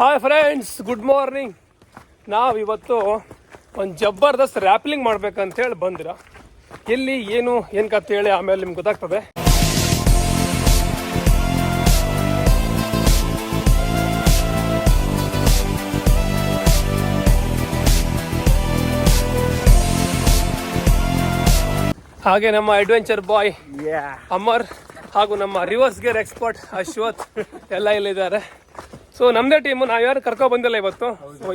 Hi friends good morning ನಾವು ಇವತ್ತು ಒಂದು ಜಬರ್ದಸ್ತ್ ರ್ಯಾಪ್ಲಿಂಗ್ ಮಾಡ್ಬೇಕಂತೇಳಿ ಬಂದಿರ. ಎಲ್ಲಿ ಏನು ಏನು ಕತೆ ಹೇಳಿ ಆಮೇಲೆ ನಿಮ್ಗೆ ಗೊತ್ತಾಗ್ತದೆ. ಹಾಗೆ ನಮ್ಮ ಅಡ್ವೆಂಚರ್ ಬಾಯ್ ಅಮರ್ ಹಾಗೂ ನಮ್ಮ ರಿವರ್ಸ್ ಗೇರ್ ಎಕ್ಸ್ಪರ್ಟ್ ಅಶ್ವಥ್ ಎಲ್ಲ ಇಲ್ಲಿದ್ದಾರೆ. ಸೊ ನಮ್ಮದೇ ಟೀಮು ನಾವು ಯಾರು ಕರ್ಕೊ ಬಂದಿಲ್ಲ ಇವತ್ತು.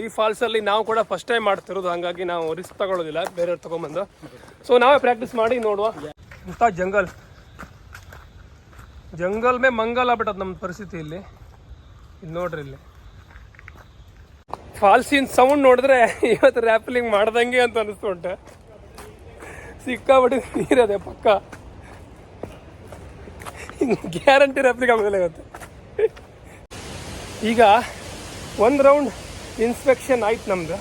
ಈ ಫಾಲ್ಸ್ ಅಲ್ಲಿ ನಾವು ಕೂಡ ಫಸ್ಟ್ ಟೈಮ್ ಮಾಡ್ತಿರೋದು ಹಾಗಾಗಿ ನಾವು ರಿಸ್ಕ್ ತಗೊಳ್ಳೋದಿಲ್ಲ ಬೇರೆಯವ್ರು ತಗೊಂಬಂದು ಸೊ ನಾವೇ ಪ್ರಾಕ್ಟೀಸ್ ಮಾಡಿ ನೋಡುವ. ಇಂಥ ಜಂಗಲ್ ಜಂಗಲ್ ಮೇ ಮಂಗಲ್ ಆಗ್ಬಿಟ್ಟದ ನಮ್ಮ ಪರಿಸ್ಥಿತಿ ಇಲ್ಲಿ. ಇಲ್ಲಿ ನೋಡ್ರಿ ಇಲ್ಲಿ. ಫಾಲ್ಸಿನ ಸೌಂಡ್ ನೋಡಿದ್ರೆ ಇವತ್ತು ರ್ಯಾಪ್ಲಿಂಗ್ ಮಾಡ್ದಂಗೆ ಅಂತ ಅನಿಸ್ತು ಉಂಟೆ. ಸಿಕ್ಕಾಬಿಟ್ಟು ನೀರದೆ ಪಕ್ಕ. ಗ್ಯಾರಂಟಿ ರ್ಯಾಪ್ಲಿಂಗ್ ಆಗೋದಿಲ್ಲ ಈಗ ಒಂದು ರೌಂಡ್ ಇನ್ಸ್ಪೆಕ್ಷನ್ ಆಯ್ತು ನಮ್ದು.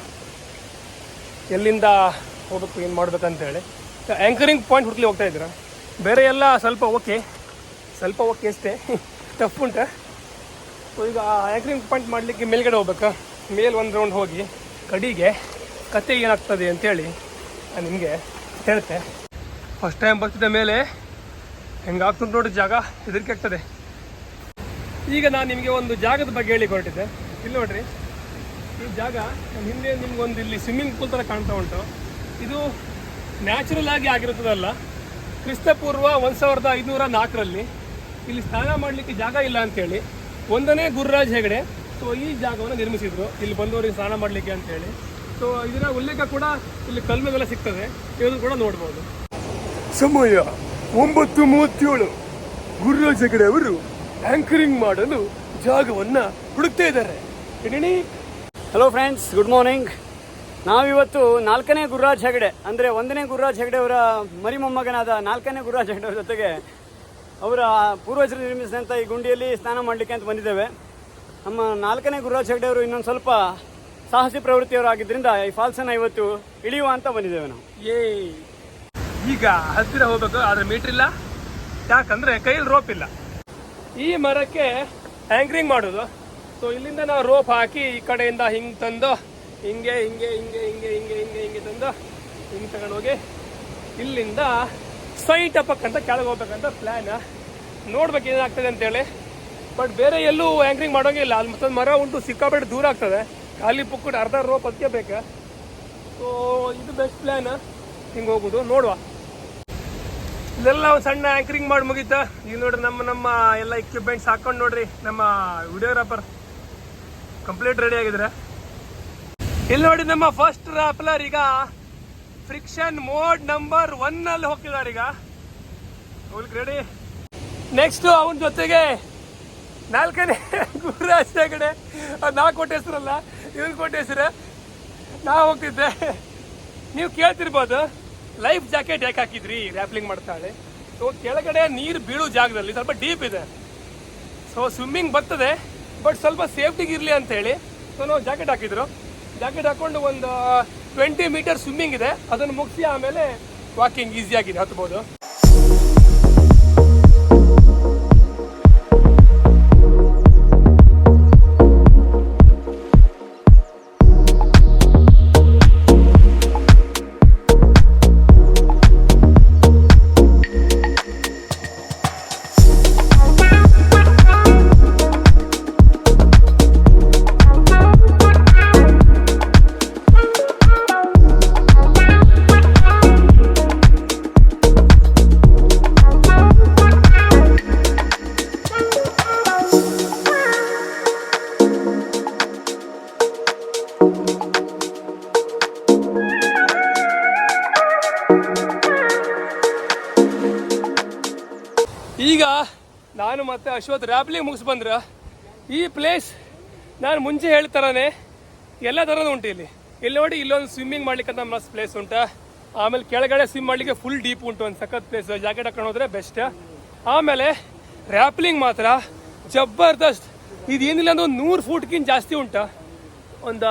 ಎಲ್ಲಿಂದ ಹೋಗ್ಬೇಕು ಏನು ಮಾಡ್ಬೇಕಂತೇಳಿ. ಆ್ಯಂಕರಿಂಗ್ ಪಾಯಿಂಟ್ ಹುಡುಕ್ಲಿ ಹೋಗ್ತಾ ಇದ್ದೀರಾ? ಬೇರೆ ಎಲ್ಲ ಸ್ವಲ್ಪ ಓಕೆ ಸ್ವಲ್ಪ ಓಕೆ ಅಷ್ಟೇ. ಟಫ್ ಉಂಟು. ಸೊ ಈಗ ಆ್ಯಂಕರಿಂಗ್ ಪಾಯಿಂಟ್ ಮಾಡಲಿಕ್ಕೆ ಮೇಲ್ಗಡೆ ಹೋಗ್ಬೇಕು? ಮೇಲೆ ಒಂದು ರೌಂಡ್ ಹೋಗಿ, ಕಡಿಗೆ ಕತೆ ಏನಾಗ್ತದೆ ಅಂತೇಳಿ ನಾನು ನಿಮಗೆ ಹೇಳ್ತೆ. ಫಸ್ಟ್ ಟೈಮ್ ಬರ್ತಿದ್ದ ಮೇಲೆ ಹೆಂಗಾಗ್ತು ನೋಡಿ ಜಾಗ? ಹೆದರಿಕೆ ಆಗ್ತದೆ. ಈಗ ನಾನು ನಿಮಗೆ ಒಂದು ಜಾಗದ ಬಗ್ಗೆ ಹೇಳಿ ಇಲ್ಲಿ ನೋಡ್ರಿ. ಈ ಜಾಗ ನಮ್ಮ ಹಿಂದೆ ನಿಮ್ಗೊಂದು ಇಲ್ಲಿ ಸ್ವಿಮ್ಮಿಂಗ್ ಪೂಲ್ ಥರ ಕಾಣ್ತಾ ಉಂಟು. ಇದು ನ್ಯಾಚುರಲ್ ಆಗಿ ಆಗಿರುತ್ತದಲ್ಲ. ಕ್ರಿಸ್ತಪೂರ್ವ ಒಂದು ಸಾವಿರದ ಐದುನೂರ ನಾಲ್ಕರಲ್ಲಿ ಇಲ್ಲಿ ಸ್ನಾನ ಮಾಡಲಿಕ್ಕೆ ಜಾಗ ಇಲ್ಲ ಅಂತೇಳಿ ಒಂದನೇ ಗುರುರಾಜ್ ಹೆಗಡೆ ಸೊ ಈ ಜಾಗವನ್ನು ನಿರ್ಮಿಸಿದ್ರು. ಇಲ್ಲಿ ಬಂದವರಿಗೆ ಸ್ನಾನ ಮಾಡಲಿಕ್ಕೆ ಅಂತೇಳಿ. ಸೊ ಇದರ ಉಲ್ಲೇಖ ಕೂಡ ಇಲ್ಲಿ ಕಲ್ಮೆಲ್ಲ ಸಿಗ್ತದೆ. ಇದನ್ನು ಕೂಡ ನೋಡ್ಬೋದು. ಸಮಯ ಒಂಬತ್ತು ಮೂವತ್ತೇಳು. ಗುರುರಾಜ್ ಹೆಗಡೆ ಅವರು ಆಂಕರಿಂಗ್ ಮಾಡಲು ಜಾಗವನ್ನ ಹುಡುಕ್ತಾ ಇದ್ದಾರೆ. ಹಲೋ ಫ್ರೆಂಡ್ಸ್ ಗುಡ್ ಮಾರ್ನಿಂಗ್ ನಾವಿವತ್ತು ನಾಲ್ಕನೇ ಗುರುರಾಜ್ ಹೆಗಡೆ ಅಂದರೆ ಒಂದನೇ ಗುರುರಾಜ್ ಹೆಗಡೆ ಅವರ ಮರಿ ಮೊಮ್ಮಗನಾದ ನಾಲ್ಕನೇ ಗುರುರಾಜ್ ಹೆಗಡೆ ಅವರ ಜೊತೆಗೆ ಅವರ ಪೂರ್ವಜರು ನಿರ್ಮಿಸಿದಂಥ ಈ ಗುಂಡಿಯಲ್ಲಿ ಸ್ನಾನ ಮಾಡಲಿಕ್ಕೆ ಅಂತ ಬಂದಿದ್ದೇವೆ. ನಮ್ಮ ನಾಲ್ಕನೇ ಗುರುರಾಜ್ ಹೆಗಡೆ ಅವರು ಇನ್ನೊಂದು ಸ್ವಲ್ಪ ಸಾಹಸಿ ಪ್ರವೃತ್ತಿಯವರು ಆಗಿದ್ದರಿಂದ ಈ ಫಾಲ್ಸನ್ನು ಇವತ್ತು ಇಳಿಯುವ ಅಂತ ಬಂದಿದ್ದೇವೆ ನಾವು. ಏ ಈಗ ಹತ್ತಿರ ಹೋಗ್ಬೇಕು ಆದರೆ ಮೀಟರ್ ಇಲ್ಲ. ಯಾಕಂದ್ರೆ ಕೈಯಲ್ಲಿ ರೋಪ್ ಇಲ್ಲ. ಈ ಮರಕ್ಕೆ ಆ್ಯಂಕ್ರಿಂಗ್ ಮಾಡೋದು. ಸೊ ಇಲ್ಲಿಂದ ನಾವು ರೋಪ್ ಹಾಕಿ ಈ ಕಡೆಯಿಂದ ಹಿಂಗ್ ತಂದು, ಹಿಂಗೆ ಹಿಂಗೆ ಹಿಂಗೆ ಹಿಂಗೆ ಹಿಂಗೆ ಹಿಂಗೆ ಹಿಂಗೆ ತಂದು ಹಿಂಗೆ ತಗೊಂಡು ಹೋಗಿ ಇಲ್ಲಿಂದ ಸೈಟ್ ಅಪ್ಪಕ್ಕಂತ ಕೆಳಗೆ ಹೋಗ್ಬೇಕಂತ ಪ್ಲ್ಯಾನ್ ನೋಡ್ಬೇಕು ಏನಾಗ್ತದೆ ಅಂತೇಳಿ. ಬಟ್ ಬೇರೆ ಎಲ್ಲೂ ಆಂಕರಿಂಗ್ ಮಾಡೋಂಗಿಲ್ಲ ಅಲ್ಲಿ ಮತ್ತೊಂದು ಮರ ಉಂಟು, ಸಿಕ್ಕಾಪಟ್ಟೆ ದೂರ ಆಗ್ತದೆ. ಖಾಲಿ ಪುಕ್ಕಟ್ಟು ಅರ್ಧ ರೋಪ್ ಅದಕ್ಕೆ ಬೇಕಾ ಸೊ ಇದು ಬೆಸ್ಟ್ ಪ್ಲ್ಯಾನ್ ಹಿಂಗೆ ಹೋಗೋದು ನೋಡುವ. ಇಲ್ಲೆಲ್ಲ ಒಂದು ಸಣ್ಣ ಆಂಕರಿಂಗ್ ಮಾಡಿ ಮುಗೀತ. ಈಗ ನೋಡ್ರಿ ನಮ್ಮ ನಮ್ಮ ಎಲ್ಲ ಇಕ್ವಿಪ್ಮೆಂಟ್ಸ್ ಹಾಕೊಂಡು ನೋಡ್ರಿ, ನಮ್ಮ ವಿಡಿಯೋಗ್ರಾಫರ್ ಕಂಪ್ಲೀಟ್ ರೆಡಿ ಆಗಿದ್ರೆ. ಇಲ್ಲಿ ನೋಡಿ ನಮ್ಮ ಫಸ್ಟ್ ರಾಪ್ಲರ್ ಈಗ ಫ್ರಿಕ್ಷನ್ ಮೋಡ್ ನಂಬರ್ ಒನ್ ಅಲ್ಲಿ ಹೋಗ್ತಿದ್ದಾರೆ ಈಗ. ರೆಡಿ ನೆಕ್ಸ್ಟ್ ಅವನ ಜೊತೆಗೆ ನಾಲ್ಕನೇ ಗುರುರಾಜ್ ಅದು ನಾ ಕೊಟ್ಟ ಹೆಸರಲ್ಲ ಕೊಟ್ಟ ಹೆಸರು. ನಾ ಹೋಗ್ತಿದ್ದೆ. ನೀವು ಕೇಳ್ತಿರ್ಬೋದು. ಲೈಫ್ ಜಾಕೆಟ್ ಯಾಕೆ ಹಾಕಿದ್ರಿ? ರ್ಯಾಪ್ಲಿಂಗ್ ಮಾಡ್ತಾಳೆ. ಸೊ ಕೆಳಗಡೆ ನೀರು ಬೀಳೋ ಜಾಗದಲ್ಲಿ ಸ್ವಲ್ಪ ಡೀಪ್ ಇದೆ. ಸೊ ಸ್ವಿಮ್ಮಿಂಗ್ ಬರ್ತದೆ ಬಟ್ ಸ್ವಲ್ಪ ಸೇಫ್ಟಿಗೆ ಇರಲಿ ಅಂತ ಹೇಳಿ ಸೊ ನಾವು ಜಾಕೆಟ್ ಹಾಕಿದ್ರು. ಜಾಕೆಟ್ ಹಾಕೊಂಡು ಒಂದು ಟ್ವೆಂಟಿ ಮೀಟರ್ ಸ್ವಿಮ್ಮಿಂಗ್ ಇದೆ. ಅದನ್ನು ಮುಗಿಸಿ ಆಮೇಲೆ ವಾಕಿಂಗ್ ಈಸಿಯಾಗಿದೆ ಹತ್ಬೋದು ನಾನು ಮತ್ತೆ ಅಶ್ವಥ್ ರ್ಯಾಪ್ಲಿಂಗ್ ಮುಗಿಸ್ ಬಂದ್ರ, ಈ ಪ್ಲೇಸ್ ನಾನು ಮುಂಚೆ ಹೇಳ್ತಾರೇ ಎಲ್ಲ ಥರದ್ದು ಉಂಟು ಇಲ್ಲಿ. ಇಲ್ಲಿ ನೋಡಿ ಇಲ್ಲೊಂದು ಸ್ವಿಮ್ಮಿಂಗ್ ಮಾಡ್ಲಿಕ್ಕೆ ಮಸ್ತ್ ಪ್ಲೇಸ್ ಉಂಟು. ಆಮೇಲೆ ಕೆಳಗಡೆ ಸ್ವಿಮ್ ಮಾಡ್ಲಿಕ್ಕೆ ಫುಲ್ ಡೀಪ್ ಉಂಟು, ಒಂದು ಸಖತ್ ಪ್ಲೇಸ್ ಜಾಕೆಟ್ ಹಾಕೊಂಡು ಹೋದ್ರೆ ಬೆಸ್ಟ್ ಆಮೇಲೆ ರ್ಯಾಪ್ಲಿಂಗ್ ಮಾತ್ರ ಜಬರ್ದಸ್ತ್. ಇದೇನಿಲ್ಲ ಅಂದ್ರೆ ಒಂದು ನೂರು ಫೂಟ್ಗಿಂತ ಜಾಸ್ತಿ ಉಂಟು. ಒಂದು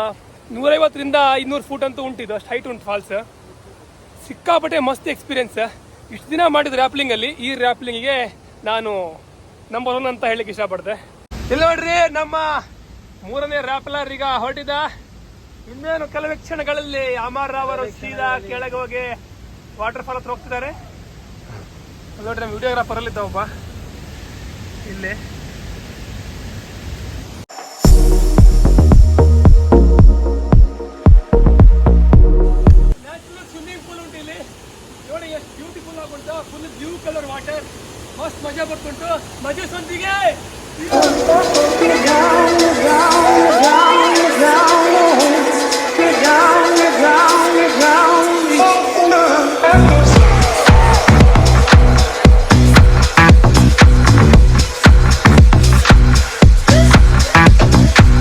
ನೂರೈವತ್ತರಿಂದ ಐನೂರು ಫೂಟ್ ಅಂತೂ ಉಂಟಿದು ಅಷ್ಟು ಹೈಟ್ ಉಂಟು ಫಾಲ್ಸ್ ಸಿಕ್ಕಾಪಟ್ಟೆ ಮಸ್ತ್ ಎಕ್ಸ್ಪೀರಿಯನ್ಸ್ ಇಷ್ಟು ದಿನ ಮಾಡಿದ ರ್ಯಾಪ್ಲಿಂಗಲ್ಲಿ ಈ ರ್ಯಾಪ್ಲಿಂಗಿಗೆ ನಾನು ನಂಬರ್ ಒನ್ ಅಂತ ಹೇಳಿಕ್ಕೆ ಇಷ್ಟಪಡ್ತೆ ಇಲ್ಲಿ ನೋಡ್ರಿ, ನಮ್ಮ ಮೂರನೇ ರ್ಯಾಪ್ಲರ್ ಈಗ ಹೊರಟಿದ. ಇನ್ನೇನು ಕೆಲವೇ ಕ್ಷಣಗಳಲ್ಲಿ ಅಮರ್ ಅವರು ಸೀದಾ ಕೆಳಗೆ ಹೋಗಿ ವಾಟರ್ ಫಾಲ್ ಹತ್ರ ಹೋಗ್ತಿದ್ದಾರೆ. ನೋಡ್ರಿ, ನಮ್ಮ ವಿಡಿಯೋಗ್ರಾಫರ್ ಅಲ್ಲಿ ಒಬ್ಬ ಇಲ್ಲಿ. ಸ್ವಿಮ್ಮಿಂಗ್ ಪೂಲ್ ಉಂಟು ಇಲ್ಲಿ. ನೋಡಿ, ಎಷ್ಟು ಬ್ಯೂಟಿಫುಲ್ ಆಗಿ ಫುಲ್ ಬ್ಲೂ ಕಲರ್ ವಾಟರ್ ಮಸ್ತ್ ಮಜಾ ಬರ್ತುಂಟು ಮಜಾ ಸಂತಿಗೆ